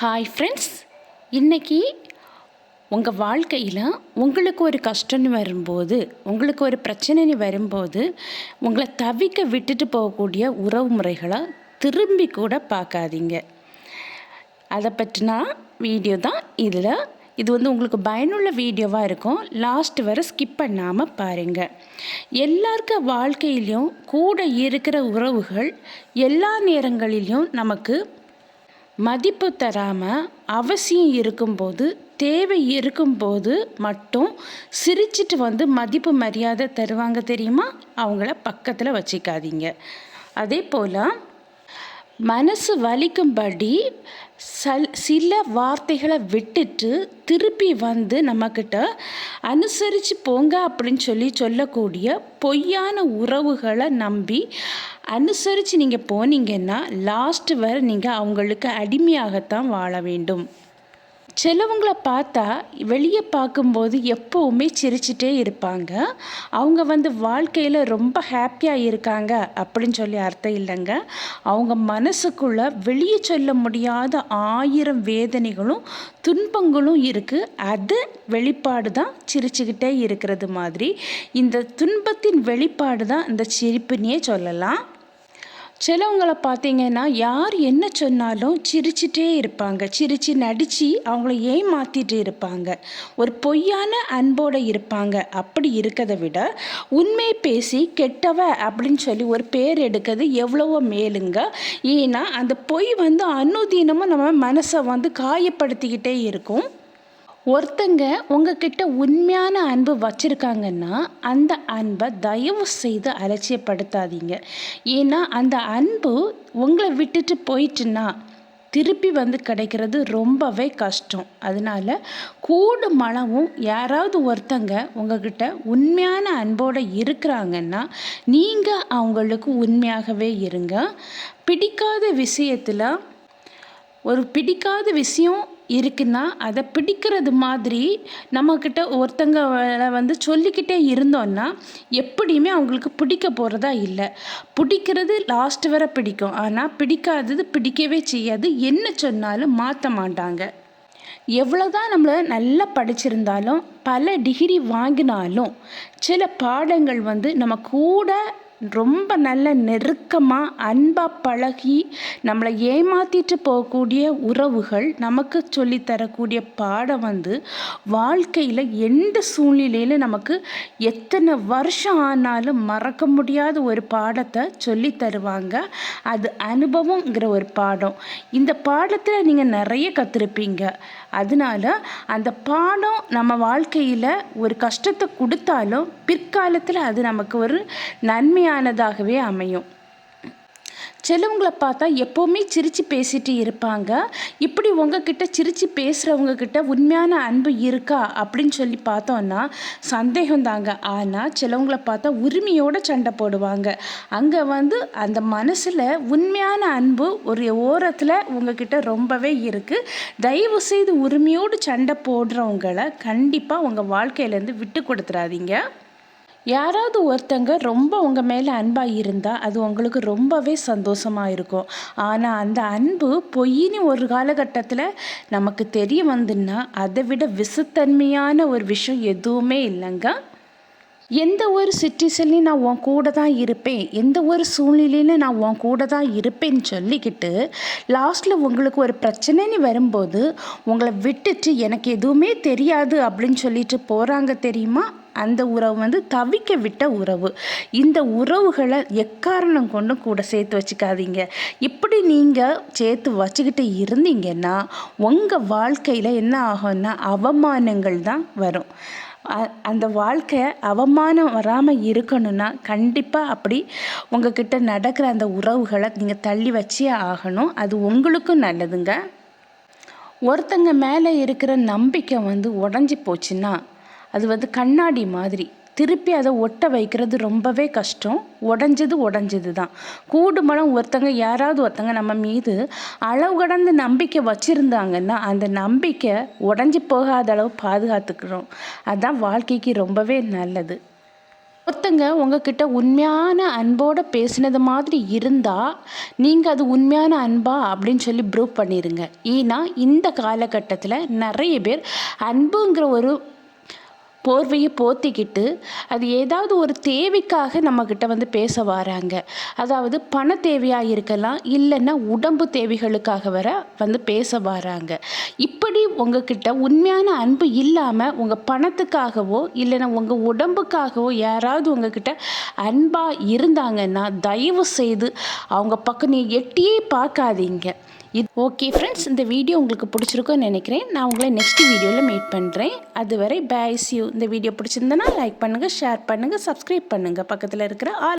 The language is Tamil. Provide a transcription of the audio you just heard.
ஹாய் ஃப்ரெண்ட்ஸ் இன்றைக்கி உங்கள் வாழ்க்கையில் உங்களுக்கு ஒரு கஷ்டம்னு வரும்போது உங்களுக்கு ஒரு பிரச்சனைன்னு வரும்போது உங்களை தவிக்க விட்டுட்டு போகக்கூடிய உறவு முறைகளை திரும்பி கூட பார்க்காதீங்க. அதை பற்றினா வீடியோ தான் இதில். இது வந்து உங்களுக்கு பயனுள்ள வீடியோவாக இருக்கும். லாஸ்ட் வரை ஸ்கிப் பண்ணாமல் பாருங்கள் எல்லாருக்க வாழ்க்கையிலையும் கூட இருக்கிற உறவுகள் எல்லா நேரங்களிலும் நமக்கு மதிப்பு தராமல் அவசியம் இருக்கும்போது தேவை இருக்கும்போது மட்டும் சிரிச்சிட்டு வந்து மதிப்பு மரியாதை தருவாங்க தெரியுமா? அவங்கள பக்கத்தில் வச்சுக்காதீங்க. அதே போல் மனசு வலிக்கும்படி சல் சில வார்த்தைகளை விட்டுட்டு திருப்பி வந்து நம்மக்கிட்ட அனுசரித்து போங்க அப்படின்னு சொல்லி சொல்லக்கூடிய பொய்யான உறவுகளை நம்பி அனுசரித்து நீங்கள் போனீங்கன்னா லாஸ்ட் வரை நீங்கள் அவங்களுக்கு அடிமையாகத்தான் வாழ வேண்டும். சிலவங்களை பார்த்தா வெளியே பார்க்கும்போது எப்போவுமே சிரிச்சிட்டே இருப்பாங்க. அவங்க வந்து வாழ்க்கையில் ரொம்ப ஹாப்பியாக இருக்காங்க அப்படின்னு சொல்லி அர்த்தம் இல்லைங்க. அவங்க மனசுக்குள்ளே வெளியே சொல்ல முடியாத ஆயிரம் வேதனைகளும் துன்பங்களும் இருக்குது அது வெளிப்பாடு தான் சிரிச்சுக்கிட்டே இருக்கிறது மாதிரி. இந்த துன்பத்தின் வெளிப்பாடு தான் இந்த சிரிப்புன்னே சொல்லலாம். சிலவங்களை பார்த்தீங்கன்னா யார் என்ன சொன்னாலும் சிரிச்சிட்டே இருப்பாங்க. சிரித்து நடித்து அவங்கள ஏமாற்றிட்டு இருப்பாங்க. ஒரு பொய்யான அன்போடு இருப்பாங்க. அப்படி இருக்கிறத விட உண்மை பேசி கெட்டவ அப்படின்னு சொல்லி ஒரு பேர் எடுக்கிறது எவ்வளவோ மேலுங்க. ஏன்னா அந்த பொய் வந்து அனுதீனமாக நம்ம மனசை வந்து காயப்படுத்திக்கிட்டே இருக்கும். ஒருத்தங்க உங்ககிட்ட உண்மையான அன்பு வச்சுருக்காங்கன்னா அந்த அன்பை தயவு செய்து அலட்சியப்படுத்தாதீங்க. ஏன்னா அந்த அன்பு உங்களை விட்டுட்டு போயிட்டுன்னா திருப்பி வந்து கிடைக்கிறது ரொம்பவே கஷ்டம். அதனால் கூடு மனமும் யாராவது ஒருத்தங்க உங்ககிட்ட உண்மையான அன்போடு இருக்கிறாங்கன்னா நீங்கள் அவங்களுக்கு உண்மையாகவே இருங்க. பிடிக்காத விஷயத்தில் ஒரு பிடிக்காத விஷயம் இருக்குன்னா அதை பிடிக்கிறது மாதிரி நம்மக்கிட்ட ஒருத்தங்க வந்து சொல்லிக்கிட்டே இருந்தோன்னா எப்படியுமே அவங்களுக்கு பிடிக்க போகிறதா இல்லை. பிடிக்கிறது லாஸ்ட் வரை பிடிக்கும். ஆனால் பிடிக்காதது பிடிக்கவே செய்யாது. என்ன சொன்னாலும் மாற்ற மாட்டாங்க. எவ்வளோதான் நம்மளை நல்லா படிச்சிருந்தாலும் பல டிகிரி வாங்கினாலும் சில பாடங்கள் வந்து நம்ம கூட ரொம்ப நல்ல நெருக்கமாக அன்பாக பழகி நம்மளை ஏமாற்றிட்டு போகக்கூடிய உறவுகள் நமக்கு சொல்லித்தரக்கூடிய பாடம் வந்து வாழ்க்கையில் எந்த சூழ்நிலையில் நமக்கு எத்தனை வருஷம் ஆனாலும் மறக்க முடியாத ஒரு பாடத்தை சொல்லி தருவாங்க. அது அனுபவங்கிற ஒரு பாடம். இந்த பாடத்தில் நீங்கள் நிறைய கற்றுருப்பீங்க அதனால அந்த பாடம் நம்ம வாழ்க்கையில் ஒரு கஷ்டத்தை கொடுத்தாலும் பிற்காலத்தில் அது நமக்கு ஒரு நன்மையானதாகவே அமையும். சிலவங்களை பார்த்தா எப்போவுமே சிரித்து பேசிட்டு இருப்பாங்க. இப்படி உங்ககிட்ட சிரித்து பேசுகிறவங்க கிட்ட உண்மையான அன்பு இருக்கா அப்படின்னு சொல்லி பார்த்தோன்னா சந்தேகம் தாங்க ஆனால் சிலவங்களை பார்த்தா உரிமையோடு சண்டை போடுவாங்க. அங்கே வந்து அந்த மனசில் உண்மையான அன்பு ஒரு ஓரத்தில் உங்ககிட்ட ரொம்பவே இருக்குது தயவு செய்து உரிமையோடு சண்டை போடுறவங்களை கண்டிப்பாக உங்கள் வாழ்க்கையிலேருந்து விட்டு கொடுத்துடாதீங்க யாராவது ஒருத்தங்க ரொம்ப உங்கள் மேலே அன்பாக இருந்தால் அது உங்களுக்கு ரொம்பவே சந்தோஷமாக இருக்கும். ஆனால் அந்த அன்பு பொய்னு ஒரு காலகட்டத்தில் நமக்கு தெரிய வந்துன்னா அதை விட விசுத்தன்மையான ஒரு விஷயம் எதுவுமே இல்லைங்க. எந்த ஒரு சிச்சுவேஷன்லையும் நான் உன் கூட தான் இருப்பேன். எந்த ஒரு சூழ்நிலையிலும் நான் உன் கூட தான் இருப்பேன்னு சொல்லிக்கிட்டு லாஸ்ட்டில் உங்களுக்கு ஒரு பிரச்சனைன்னு வரும்போது உங்களை விட்டுட்டு எனக்கு எதுவுமே தெரியாது அப்படின்னு சொல்லிட்டு போகிறாங்க தெரியுமா? அந்த உறவு வந்து தவிக்க விட்ட உறவு. இந்த உறவுகளை எக்காரணம் கொண்டு கூட சேர்த்து வச்சுக்காதீங்க. இப்படி நீங்கள் சேர்த்து வச்சுக்கிட்டு இருந்தீங்கன்னா உங்கள் வாழ்க்கையில் என்ன ஆகும்னா அவமானங்கள் தான் வரும். அந்த வாழ்க்கை அவமானம் வராமல் இருக்கணும்னா கண்டிப்பாக அப்படி உங்ககிட்ட நடக்கிற அந்த உறவுகளை நீங்கள் தள்ளி வச்சே ஆகணும். அது உங்களுக்கும் நல்லதுங்க. ஒருத்தங்க மேலே இருக்கிற நம்பிக்கை வந்து உடஞ்சி போச்சுன்னா அது வந்து கண்ணாடி மாதிரி திருப்பி அதை ஒட்ட வைக்கிறது ரொம்பவே கஷ்டம். உடஞ்சது உடஞ்சது தான் கூடு மனம் ஒருத்தங்க யாராவது ஒருத்தங்க நம்ம மீது அளவு கடந்து நம்பிக்கை வச்சுருந்தாங்கன்னா அந்த நம்பிக்கை உடஞ்சி போகாத அளவு பாதுகாத்துக்கிறோம். அதுதான் வாழ்க்கைக்கு ரொம்பவே நல்லது. ஒருத்தங்க உங்ககிட்ட உண்மையான அன்போடு பேசினது மாதிரி இருந்தால் நீங்கள் அது உண்மையான அன்பா அப்படின்னு சொல்லி ப்ரூவ் பண்ணிடுங்க ஏன்னா இந்த காலகட்டத்தில் நிறைய பேர் அன்புங்கிற ஒரு போர்வையை போத்திக்கிட்டு அது ஏதாவது ஒரு தேவைக்காக நம்மக்கிட்ட வந்து பேச வராங்க. அதாவது பண தேவையாக இருக்கலாம் இல்லைன்னா உடம்பு தேவைகளுக்காக வர வந்து பேச வராங்க. இப்படி உங்ககிட்ட உண்மையான அன்பு இல்லாமல் உங்கள் பணத்துக்காகவோ இல்லைன்னா உங்கள் உடம்புக்காகவோ யாராவது உங்ககிட்ட அன்பாக இருந்தாங்கன்னா தயவு செய்து அவங்க பக்கம் நீ எட்டியே பார்க்காதீங்க. இது ஓகே ஃப்ரெண்ட்ஸ் இந்த வீடியோ உங்களுக்கு பிடிச்சிருக்கும்னு நினைக்கிறேன். நான் உங்களை நெக்ஸ்ட் வீடியோவில் மீட் பண்ணுறேன் அதுவரை பேஸ் யூ இந்த வீடியோ பிடிச்சிருந்தனா லைக் பண்ணுங்கள் ஷேர் பண்ணுங்கள் சப்ஸ்கிரைப் பண்ணுங்கள் பக்கத்தில் இருக்கிற ஆல்